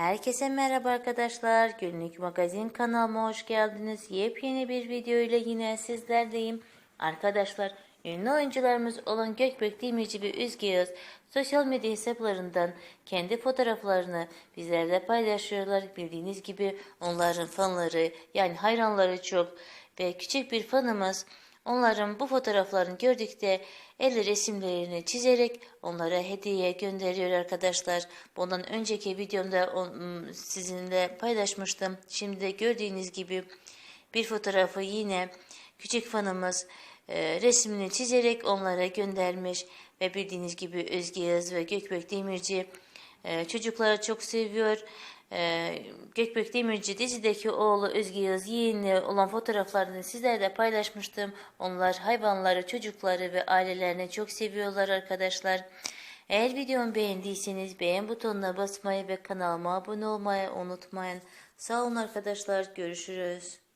Herkese merhaba arkadaşlar. Günlük magazin kanalıma hoş geldiniz. Yepyeni bir video ile yine sizlerdeyim. Arkadaşlar ünlü oyuncularımız olan Gökbek Demirci ve Üzge sosyal medya hesaplarından kendi fotoğraflarını bizlerle paylaşıyorlar. Bildiğiniz gibi onların fanları yani hayranları çok ve küçük bir fanımız Onların bu fotoğraflarını gördükte el resimlerini çizerek onlara hediye gönderiyor arkadaşlar. Bundan önceki videomda sizinle paylaşmıştım. Şimdi de gördüğünüz gibi bir fotoğrafı yine küçük fanımız e, resmini çizerek onlara göndermiş. Ve bildiğiniz gibi Özge Yağız ve Gökbek Demirci e, çocukları çok seviyor. Ee, Gökbek Demirci dizideki oğlu Özge Yağız yeğenle olan fotoğraflarını sizlerle paylaşmıştım. Onlar hayvanları, çocukları ve ailelerini çok seviyorlar arkadaşlar. Eğer videomu beğendiyseniz beğen butonuna basmayı ve kanalıma abone olmayı unutmayın. Sağ olun arkadaşlar. Görüşürüz.